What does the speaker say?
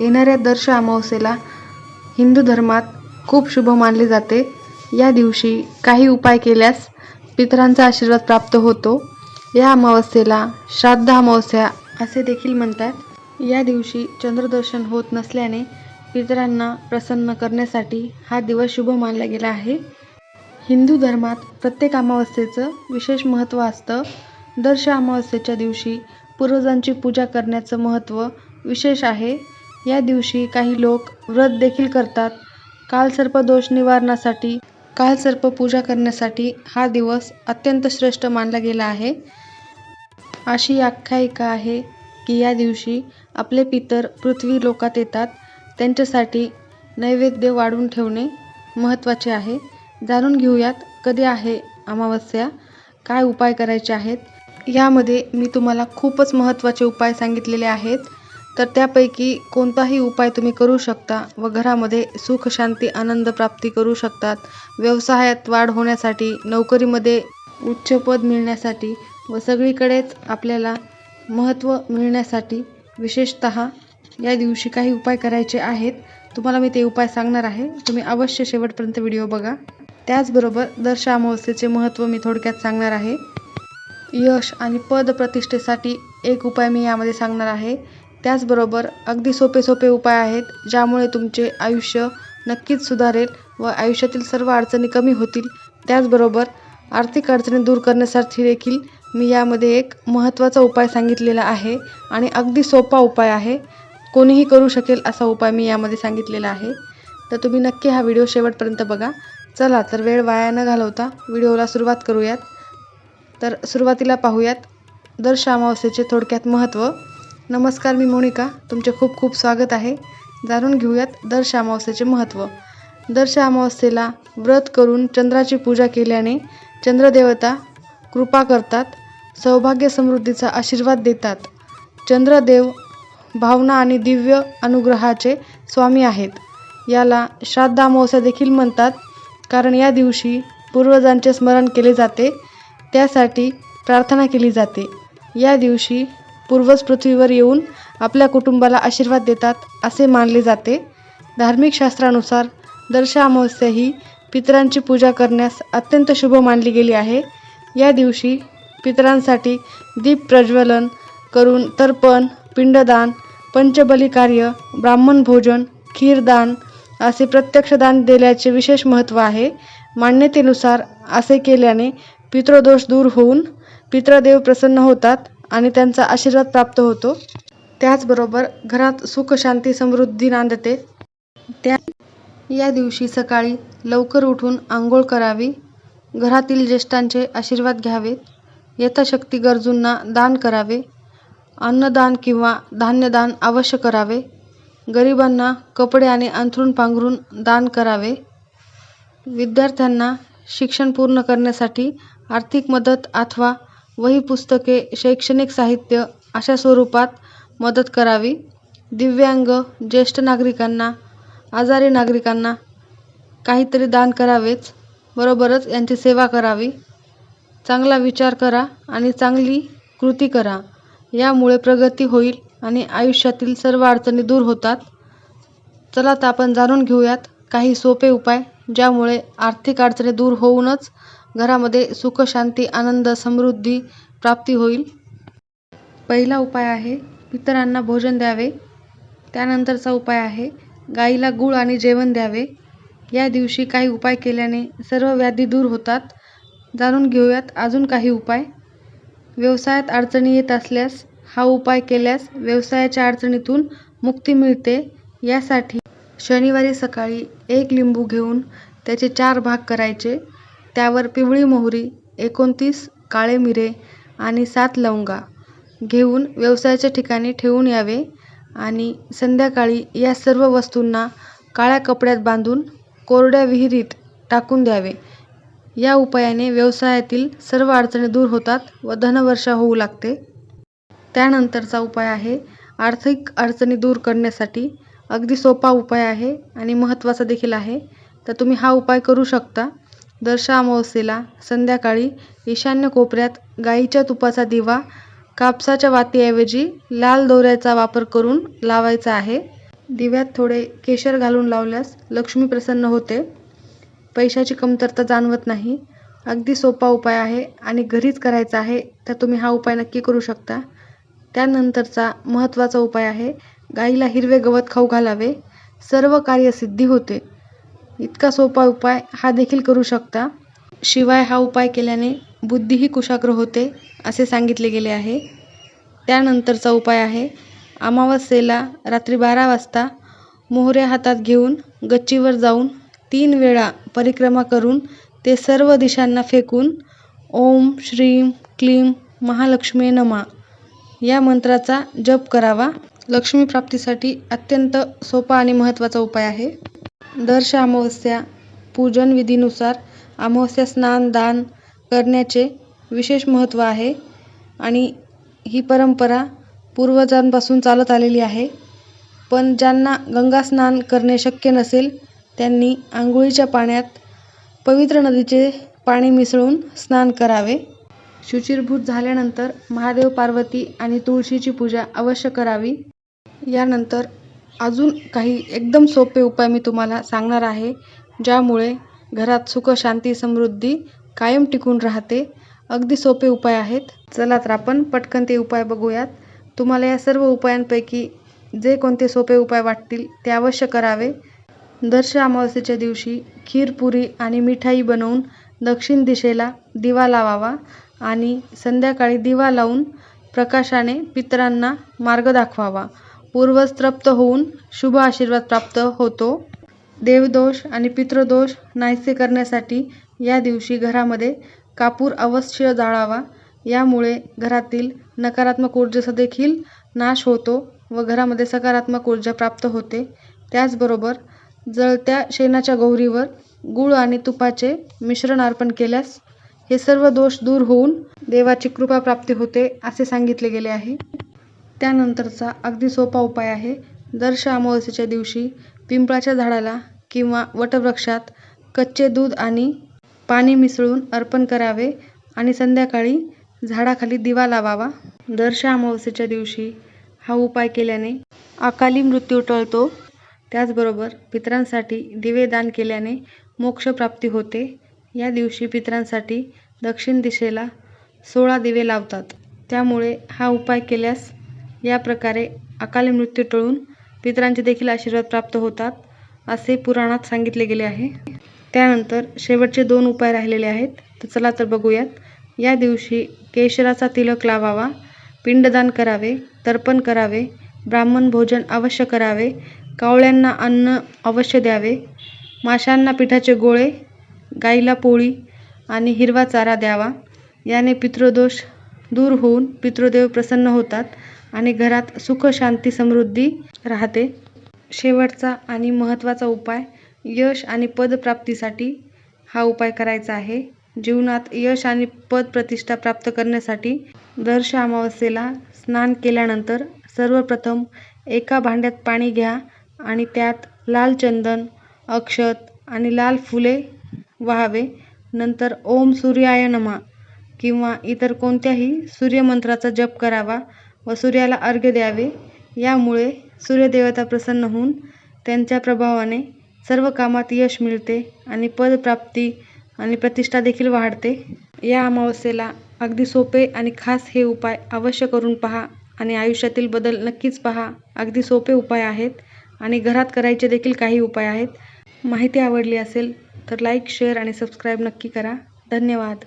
येणाऱ्या दर्श अमावस्येला हिंदू धर्मात खूप शुभ मानले जाते. या दिवशी काही उपाय केल्यास पितरांचा आशीर्वाद प्राप्त होतो. या अमावस्येला श्राद्ध अमावस्या असे देखील म्हणतात. या दिवशी चंद्रदर्शन होत नसल्याने पितरांना प्रसन्न करण्यासाठी हा दिवस शुभ मानला गेला आहे. हिंदू धर्मात प्रत्येक अमावस्येचं विशेष महत्त्व असतं. दर्श अमावस्येच्या दिवशी पूर्वजांची पूजा करण्याचं महत्त्व विशेष आहे. या दिवशी काही लोक व्रत देखील करतात. कालसर्पदोष निवारणासाठी कालसर्प पूजा करण्यासाठी हा दिवस अत्यंत श्रेष्ठ मानला गेला आहे. अशी आख्यायिका आहे की या दिवशी आपले पितर पृथ्वी लोकात येतात. त्यांच्यासाठी नैवेद्य वाढून ठेवणे महत्त्वाचे आहे. जाणून घेऊयात कधी आहे अमावस्या काय उपाय करायचे आहेत? यामध्ये मी तुम्हाला खूपच महत्त्वाचे उपाय सांगितलेले आहेत. तर त्यापैकी कोणताही उपाय तुम्ही करू शकता व घरामध्ये सुख शांती आनंद प्राप्ती करू शकतात. व्यवसायात वाढ होण्यासाठी नोकरीमध्ये उच्च पद मिळण्यासाठी व सगळीकडेच आपल्याला महत्त्व मिळण्यासाठी विशेषत या दिवशी काही उपाय करायचे आहेत. तुम्हाला मी ते उपाय सांगणार आहे. तुम्ही अवश्य शेवटपर्यंत व्हिडिओ बघा. त्याचबरोबर दर्श अमावस्येचे महत्त्व मी थोडक्यात सांगणार आहे. यश आणि पद प्रतिष्ठेसाठी एक उपाय मी यामध्ये सांगणार आहे. त्याचबरोबर अगदी सोपे सोपे उपाय आहेत ज्यामुळे तुमचे आयुष्य नक्कीच सुधारेल व आयुष्यातील सर्व अडचणी कमी होतील. त्याचबरोबर आर्थिक अडचणी दूर करण्यासाठी देखील मी यामध्ये एक महत्त्वाचा उपाय सांगितलेला आहे आणि अगदी सोपा उपाय आहे. कोणीही करू शकेल असा उपाय मी यामध्ये सांगितलेला आहे. तर तुम्ही नक्की हा व्हिडिओ शेवटपर्यंत बघा. चला तर वेळ वाया न घालवता व्हिडिओला सुरुवात करूयात. तर सुरुवातीला पाहूयात. दर अमावस्येचे थोडक्यात महत्त्व. नमस्कार मी मोनिका. तुमचे खूप खूप स्वागत आहे. जाणून घेऊयात दर्श अमावस्येचे महत्त्व दर्श अमावस्येला व्रत करून चंद्राची पूजा केल्याने चंद्रदेवता कृपा करतात सौभाग्य समृद्धीचा आशीर्वाद देतात. चंद्रदेव भावना आणि दिव्य अनुग्रहाचे स्वामी आहेत. याला श्राद्ध अमावस्या देखील म्हणतात. कारण या दिवशी पूर्वजांचे स्मरण केले जाते त्यासाठी प्रार्थना केली जाते. या दिवशी पूर्वज पृथ्वीवर येऊन आपल्या कुटुंबाला आशीर्वाद देतात असे मानले जाते. धार्मिक शास्त्रानुसार दर्श अमावस्या ही पितरांची पूजा करण्यास अत्यंत शुभ मानली गेली आहे. या दिवशी पितरांसाठी दीप प्रज्वलन करून तर्पण पिंडदान पंचबली कार्य ब्राह्मण भोजन खीरदान असे प्रत्यक्ष दान दिल्याचे विशेष महत्त्व आहे. मान्यतेनुसार असे केल्याने पितृदोष दूर होऊन पितृदेव प्रसन्न होतात. आणि त्यांचा आशीर्वाद प्राप्त होतो. त्याचबरोबर घरात सुख शांती समृद्धी नांदते. त्या या दिवशी सकाळी लवकर उठून आंघोळ करावी. घरातील ज्येष्ठांचे आशीर्वाद घ्यावेत यथाशक्ती गरजूंना दान करावे. अन्नदान किंवा धान्यदान अवश्य करावे. गरिबांना कपडे आणि अंथरूण पांघरून दान करावे. विद्यार्थ्यांना शिक्षण पूर्ण करण्यासाठी आर्थिक मदत अथवा वही पुस्तके शैक्षणिक साहित्य अशा स्वरूपात मदत करावी. दिव्यांग ज्येष्ठ नागरिकांना आजारी नागरिकांना काहीतरी दान करावेच. बरोबरच यांची सेवा करावी. चांगला विचार करा आणि चांगली कृती करा. यामुळे प्रगती होईल आणि आयुष्यातील सर्व अडचणी दूर होतात. चला तर आपण जाणून घेऊयात काही सोपे उपाय ज्यामुळे आर्थिक अडचणी दूर होऊनच घरामध्ये सुख शांती आनंद समृद्धी प्राप्ती होईल. पहिला उपाय आहे पितरांना भोजन द्यावे. त्यानंतरचा उपाय आहे गाईला गूळ आणि जेवण द्यावे. या दिवशी काही उपाय केल्याने सर्व व्याधी दूर होतात. जाणून घेऊयात अजून काही उपाय. व्यवसायात अडचणी येत असल्यास हा उपाय केल्यास व्यवसायाच्या अडचणीतून मुक्ती मिळते. यासाठी शनिवारी सकाळी एक लिंबू घेऊन त्याचे चार भाग करायचे. त्यावर पिवळी मोहरी एकोणतीस काळे मिरे आणि सात लवंगा घेऊन व्यवसायाच्या ठिकाणी ठेवून यावे आणि संध्याकाळी या सर्व वस्तूंना काळ्या कपड्यात बांधून कोरड्या विहिरीत टाकून द्यावे. या उपायाने व्यवसायातील सर्व अडचणी दूर होतात व धनवर्षा होऊ लागते. त्यानंतरचा उपाय आहे आर्थिक अडचणी दूर करण्यासाठी. अगदी सोपा उपाय आहे आणि महत्त्वाचा देखील आहे. तर तुम्ही हा उपाय करू शकता. दर्शा अमावस्येला संध्याकाळी ईशान्य कोपऱ्यात गाईच्या तुपाचा दिवा कापसाच्या वातीऐवजी लाल दोऱ्याचा वापर करून लावायचा आहे. दिव्यात थोडे केशर घालून लावल्यास लक्ष्मी प्रसन्न होते. पैशाची कमतरता जाणवत नाही. अगदी सोपा उपाय आहे आणि घरीच करायचा आहे तर तुम्ही हा उपाय नक्की करू शकता. त्यानंतरचा महत्त्वाचा उपाय आहे गाईला हिरवे गवत खाऊ घालावे. सर्व कार्यसिद्धी होते. इतका सोपा उपाय हा देखील करू शकता. शिवाय हा उपाय केल्याने बुद्धीही कुशाग्र होते असे सांगितले गेले आहे. त्यानंतरचा उपाय आहे अमावस्येला रात्री बारा वाजता मोहऱ्या हातात घेऊन गच्चीवर जाऊन तीन वेळा परिक्रमा करून ते सर्व दिशांना फेकून ओम श्रीम क्लीम महालक्ष्मी नमा या मंत्राचा जप करावा. लक्ष्मी प्राप्तीसाठी अत्यंत सोपा आणि महत्त्वाचा उपाय आहे. दर्श अमावस्या पूजन विधीनुसार अमावस्या स्नान दान करण्याचे विशेष महत्त्व आहे आणि ही परंपरा पूर्वजांपासून चालत आलेली आहे. पण ज्यांना गंगा स्नान करणे शक्य नसेल त्यांनी आंघोळीच्या पाण्यात पवित्र नदीचे पाणी मिसळून स्नान करावे. शुचिर्भूत झाल्यानंतर महादेव पार्वती आणि तुळशीची पूजा अवश्य करावी. यानंतर अजून काही एकदम सोपे उपाय मी तुम्हाला सांगणार आहे ज्यामुळे घरात सुख शांती समृद्धी कायम टिकून राहते. अगदी सोपे उपाय आहेत. चला तर आपण पटकन ते उपाय बघूयात. तुम्हाला या सर्व उपायांपैकी जे कोणते सोपे उपाय वाटतील ते अवश्य करावे. दर्श अमावस्येच्या दिवशी खीरपुरी आणि मिठाई बनवून दक्षिण दिशेला दिवा लावावा आणि संध्याकाळी दिवा लावून प्रकाशाने पितरांना मार्ग दाखवावा. पूर्वज तृप्त होऊन शुभ आशीर्वाद प्राप्त होतो. देवदोष आणि पितृदोष नाहीसे करण्यासाठी या दिवशी घरामध्ये कापूर अवश्य जाळावा. यामुळे घरातील नकारात्मक ऊर्जेचा देखील नाश होतो व घरामध्ये सकारात्मक ऊर्जा प्राप्त होते. त्याचबरोबर जळत्या शेणाच्या गौरीवर गूळ आणि तुपाचे मिश्रण अर्पण केल्यास हे सर्व दोष दूर होऊन देवाची कृपा प्राप्ती होते असे सांगितले गेले आहे. त्यानंतरचा अगदी सोपा उपाय आहे. दर्श अमावस्येच्या दिवशी पिंपळाच्या झाडाला किंवा वटवृक्षात कच्चे दूध आणि पाणी मिसळून अर्पण करावे आणि संध्याकाळी झाडाखाली दिवा लावावा. दर्श अमावस्येच्या दिवशी हा उपाय केल्याने अकाली मृत्यू टळतो. त्याचबरोबर पितरांसाठी दिवे दान केल्याने मोक्षप्राप्ती होते. या दिवशी पितरांसाठी दक्षिण दिशेला सोळा दिवे लावतात. त्यामुळे हा उपाय केल्यास या प्रकारे अकाली मृत्यू टळून पितरांचे देखील आशीर्वाद प्राप्त होतात असे पुराणात सांगितले गेले आहे. त्यानंतर शेवटचे दोन उपाय राहिलेले आहेत तर चला तर बघूयात. या दिवशी केशराचा तिलक लावावा पिंडदान करावे तर्पण करावे ब्राह्मण भोजन अवश्य करावे कावळ्यांना अन्न अवश्य द्यावे माशांना पिठाचे गोळे गाईला पोळी आणि हिरवा चारा द्यावा. याने पितृदोष दूर होऊन पितृदेव प्रसन्न होतात. आणि घरात सुख शांती समृद्धी राहते. शेवटचा आणि महत्त्वाचा उपाय यश आणि पदप्राप्तीसाठी हा उपाय करायचा आहे. जीवनात यश आणि पद प्रतिष्ठा प्राप्त करण्यासाठी दर्श अमावस्येला स्नान केल्यानंतर सर्वप्रथम एका भांड्यात पाणी घ्या आणि त्यात लाल चंदन अक्षत आणि लाल फुले व्हावे. नंतर ओम सूर्याय नमा किंवा इतर कोणत्याही सूर्यमंत्राचा जप करावा. व सूर्याला अर्घ्य द्यावे. यामुळे सूर्यदेवता प्रसन्न होऊन त्यांच्या प्रभावाने सर्व कामात यश मिळते आणि पदप्राप्ती आणि प्रतिष्ठा देखील वाढते. या अमावस्येला अगदी सोपे आणि खास हे उपाय अवश्य करून पहा आणि आयुष्यातील बदल नक्कीच पहा. अगदी सोपे उपाय आहेत आणि घरात करायचे देखील काही उपाय आहेत. माहिती आवडली असेल तर लाईक शेअर आणि सबस्क्राईब नक्की करा. धन्यवाद.